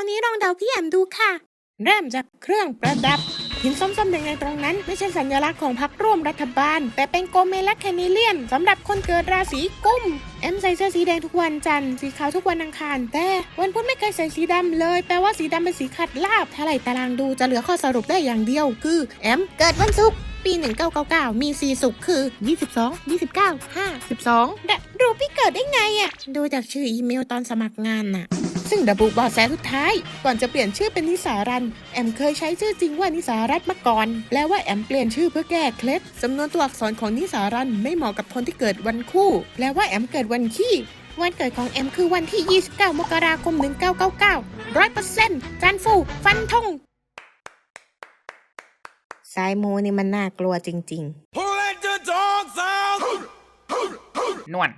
าวนี้ลองเดาพี่แอมดูค่ะ เริ่มจากเครื่องประดับ หินส้มๆแดงๆตรงนั้น ไม่ใช่สัญลักษณ์ของพรรคร่วมรัฐบาล แต่เป็นโกเมและแคนิเลียนสำหรับคนเกิดราศีกุมแอมใส่เสื้อสีแดงทุกวันจันทร์สีขาวทุกวันอังคาร แต่วันพุธไม่เคยใส่สีดำเลย แปลว่าสีดำเป็นสีขัดลาบถ้าไล่ตารางดูจะเหลือข้อสรุปได้อย่างเดียว คือแอมเกิดวันศุกร์ปี 1999 มี4สุขคือ 22 29 52แต่รู้พี่เกิดได้ไงอะดูจากชื่ออีเมลตอนสมัครงานน่ะ ซึ่งระบุเบาะแสสุดท้าย ก่อนจะเปลี่ยนชื่อเป็นนิสารัน แอมเคยใช้ชื่อจริงว่านิสารัตน์มาก่อนแปลว่าแอมเปลี่ยนชื่อเพื่อแก้เคล็ดจำนวนตัวอักษรของนิสารันไม่เหมาะกับคนที่เกิดวันคู่แปลว่าแอมเกิดวันขี้วันเกิดของแอมคือวันที่ 29 มกราคม 1999ร้อยเปอร์เซ็นต์จันฟู ฟันธงสายโมนี่มันน่ากลัวจริงๆ Who let the dogs out? นวล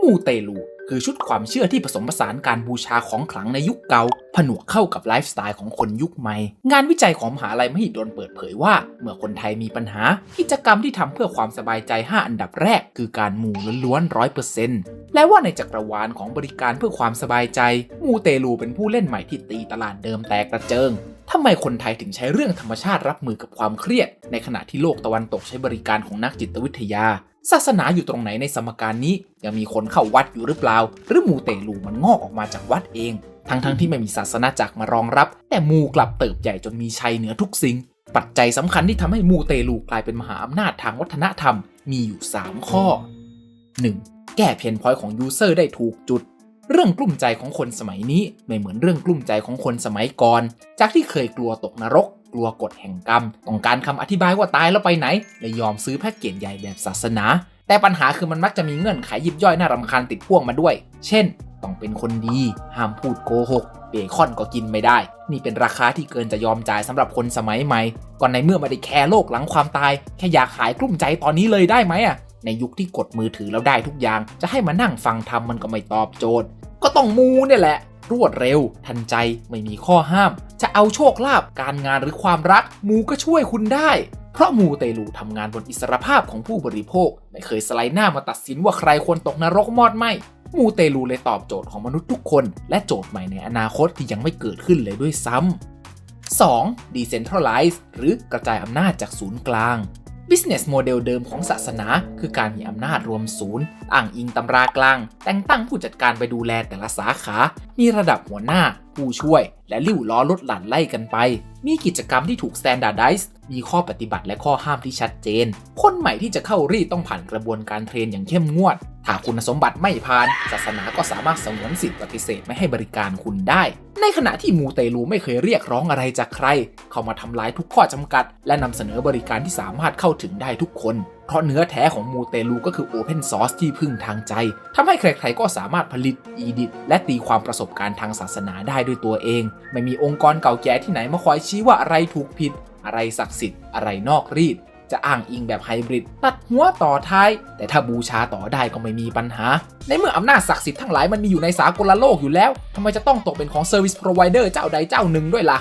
มูเตลู คือชุดความเชื่อที่ผสมผสานการบูชาของขลังในยุคเก่าผนวกเข้ากับไลฟ์สไตล์ของคนยุคใหม่ งานวิจัยของมหาลัยมหิดลเปิดเผยว่า เมื่อคนไทยมีปัญหา กิจกรรมที่ทำเพื่อความสบายใจ 5 อันดับแรก คือการมูล้วนร้อยเปอร์เซ็นต์และว่าในจักรวาลของบริการเพื่อความสบายใจ มูเตลูเป็นผู้เล่นใหม่ที่ตีตลาดเดิมแตกกระเจิงทำไมคนไทยถึงใช้เรื่องธรรมชาติรับมือกับความเครียด ในขณะที่โลกตะวันตกใช้บริการของนักจิตวิทยา ศาสนาอยู่ตรงไหนในสมการนี้ยังมีคนเข้าวัดอยู่หรือเปล่าหรือมูเตลูมันงอกออกมาจากวัดเอง ทั้งๆทที่ไม่มีศาสนาจักรมารองรับ แต่มูกลับเติบใหญ่จนมีชัยเหนือทุกสิ่ง ปัจจัยสำคัญที่ทำให้มูเตลูกลายเป็นมหาอำนาจทางวัฒนธรรมมีอยู่ 3 ข้อ 1. แก้เพนพอยต์ของยูเซอร์ได้ถูกจุดเรื่องกลุ้มใจของคนสมัยนี้ไม่เหมือนเรื่องกลุ้มใจของคนสมัยก่อน จากที่เคยกลัวตกนรก กลัวกฎแห่งกรรม ต้องการคำอธิบายว่าตายแล้วไปไหนเลยยอมซื้อแพ็กเกจใหญ่แบบศาสนา แต่ปัญหาคือมันมักจะมีเงื่อนไขยิบย่อยน่ารำคาญติดพ่วงมาด้วย เช่น ต้องเป็นคนดี ห้ามพูดโกหก เบคอนก็กินไม่ได้ นี่เป็นราคาที่เกินจะยอมจ่ายสำหรับคนสมัยใหม่ ก่อนในเมื่อไม่ได้แคร์โลกหลังความตาย แค่อยากหายกลุ้มใจตอนนี้เลยได้ไหมอะในยุคที่กดมือถือแล้วได้ทุกอย่าง จะให้มานั่งฟังทำมันก็ไม่ตอบโจทย์ ก็ต้องมูเนี่ยแหละ รวดเร็ว ทันใจ ไม่มีข้อห้าม จะเอาโชคลาภ การงานหรือความรัก มูก็ช่วยคุณได้ เพราะมูเตลูทำงานบนอิสรภาพของผู้บริโภค ไม่เคยสไลด์หน้ามาตัดสินว่าใครควรตกนรกมอดไหมมูเตลูเลยตอบโจทย์ของมนุษย์ทุกคน และโจทย์ใหม่ในอนาคตที่ยังไม่เกิดขึ้นเลยด้วยซ้ำ 2. Decentralize หรือกระจายอำนาจจากศูนย์กลาง Business Model เดิมของศาสนาคือการมีอำนาจรวมศูนย์อ้างอิงตำรากลาง แต่งตั้งผู้จัดการไปดูแลแต่ละสาขา มีระดับหัวหน้า ผู้ช่วย และลิ้วล้อลดหลั่นไล่กันไป มีกิจกรรมที่ถูก standardize มีข้อปฏิบัติและข้อห้ามที่ชัดเจน คนใหม่ที่จะเข้ารีดต้องผ่านกระบวนการเทรนอย่างเข้มงวด ถ้าคุณสมบัติไม่ผ่าน ศาสนาก็สามารถสงวนสิทธิปฏิเสธไม่ให้บริการคุณได้ ในขณะที่มูเตลูไม่เคยเรียกร้องอะไรจากใคร เข้ามาทำลายทุกข้อจำกัด และนำเสนอบริการที่สามารถเข้าถึงได้ทุกคน เพราะเนื้อแท้ของมูเตลูก็คือ Open Source ที่พึ่งทางใจทำให้ใครๆก็สามารถผลิต อีดิต และตีความประสบการณ์ทางศาสนาได้ด้วยตัวเอง ไม่มีองค์กรเก่าแก่ที่ไหนมาคอยชี้ว่าอะไรถูกผิด อะไรศักดิ์สิทธิ์อะไรนอกรีด จะอ้างอิงแบบไฮบริดตัดหัวต่อท้าย แต่ถ้าบูชาต่อได้ก็ไม่มีปัญหา ในเมื่ออำนาจศักดิ์สิทธิ์ทั้งหลายมันมีอยู่ในสากลโลกอยู่แล้วทำไมจะต้องตกเป็นของ Service Provider เจ้าใดเจ้าหนึ่งด้วยล่ะ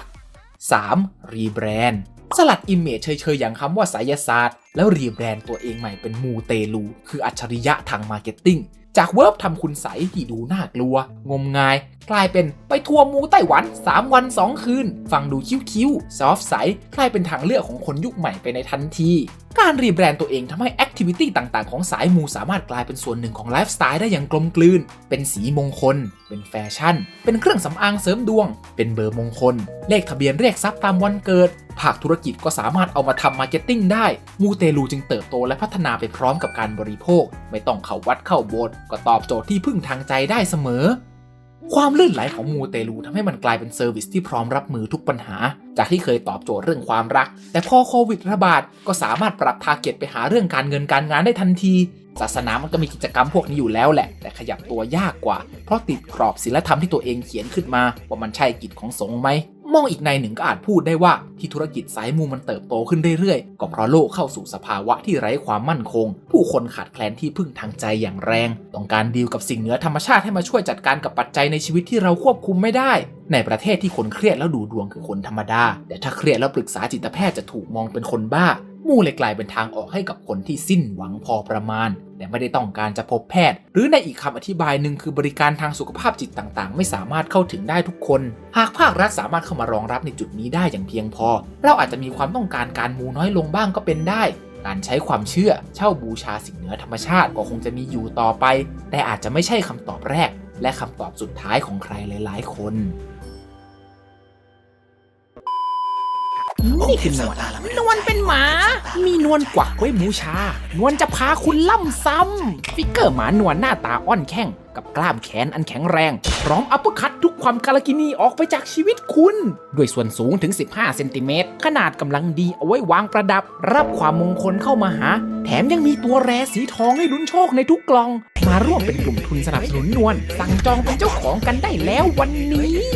3. รีแบรนด์สลัดอิมเมจเฉยๆ อย่างคำว่าไสยศาสตร์ แล้วรีแบรนด์ตัวเองใหม่เป็นมูเตลู คืออัจฉริยะทางมาร์เก็ตติ้งจากเวิร์บทำคุณใสที่ดูน่ากลัว งมงายกลายเป็นไปทัวร์มูไต้หวัน 3 วัน 2 คืน ฟังดูคิ้วๆซอฟใสกลายเป็นทางเลือกของคนยุคใหม่ไปในทันทีการรีแบรนด์ตัวเองทำให้แอคทิวิตี้ต่างๆ ของสายมูสามารถกลายเป็นส่วนหนึ่งของไลฟ์สไตล์ได้อย่างกลมกลืน เป็นสีมงคล เป็นแฟชั่น เป็นเครื่องสำอางเสริมดวง เป็นเบอร์มงคล เลขทะเบียนเรียกทรัพย์ตามวันเกิด ภาคธุรกิจก็สามารถเอามาทำมาร์เก็ตติ้งได้ มูเตลูจึงเติบโตและพัฒนาไปพร้อมกับการบริโภค ไม่ต้องเข้าวัดเข้าโบสถ์ก็ตอบโจทย์ที่พึ่งทางใจได้เสมอ ความลื่นไหลของมูเตลูทำให้มันกลายเป็นเซอร์วิสที่พร้อมรับมือทุกปัญหา จากที่เคยตอบโจทย์เรื่องความรัก แต่พอโควิดระบาดก็สามารถปรับทาร์เก็ตไปหาเรื่องการเงินการงานได้ทันที ศาสนามันก็มีกิจกรรมพวกนี้อยู่แล้วแหละ แต่ขยับตัวยากกว่า เพราะติดกรอบศีลธรรมที่ตัวเองเขียนขึ้นมา ว่ามันใช่กิจของสงฆ์ไหมมองอีกในหนึ่งก็อาจพูดได้ว่าที่ธุรกิจสายมูมันเติบโตขึ้นเรื่อยๆ ก็เพราะโลกเข้าสู่สภาวะที่ไร้ความมั่นคง ผู้คนขาดแคลนที่พึ่งทางใจอย่างแรง ต้องการดีลกับสิ่งเหนือธรรมชาติให้มาช่วยจัดการกับปัจจัยในชีวิตที่เราควบคุมไม่ได้ ในประเทศที่คนเครียดแล้วดูดวงคือคนธรรมดา แต่ถ้าเครียดแล้วปรึกษาจิตแพทย์จะถูกมองเป็นคนบ้า มู่เลยกลายเป็นทางออกให้กับคนที่สิ้นหวังพอประมาณ แต่ไม่ได้ต้องการจะพบแพทย์ หรือในอีกคำอธิบายหนึ่งคือบริการทางสุขภาพจิตต่างๆ ไม่สามารถเข้าถึงได้ทุกคน หากภาครัฐสามารถเข้ามารองรับในจุดนี้ได้อย่างเพียงพอ เราอาจจะมีความต้องการการมูน้อยลงบ้างก็เป็นได้การใช้ความเชื่อเช่าบูชาสิ่งเหนือธรรมชาติก็คงจะมีอยู่ต่อไป แต่อาจจะไม่ใช่คำตอบแรก และคำตอบสุดท้ายของใครหลาย ๆ คนนี่คือนวลนว ลเป็นหมา มีนวลกวักไว้บูชา นวลจะพาคุณล่ำซ้ำ ฟิกเกอร์หมานวลหน้าตาอ่อนแข้ง กับกล้ามแขนอันแข็งแรง พร้อมอัปคัตทุกความกาลกินีออกไปจากชีวิตคุณ ด้วยส่วนสูงถึง 15 เซนติเมตร ขนาดกำลังดีเอาไว้วางประดับ รับความมงคลเข้ามาหา แถมยังมีตัวแรสีทองให้ลุ้นโชคในทุกกล่อง มาร่วมเป็นกลุ่มทุนสนับสนุนนวลสั่งจองเป็นเจ้าของกันได้แล้ววันนี้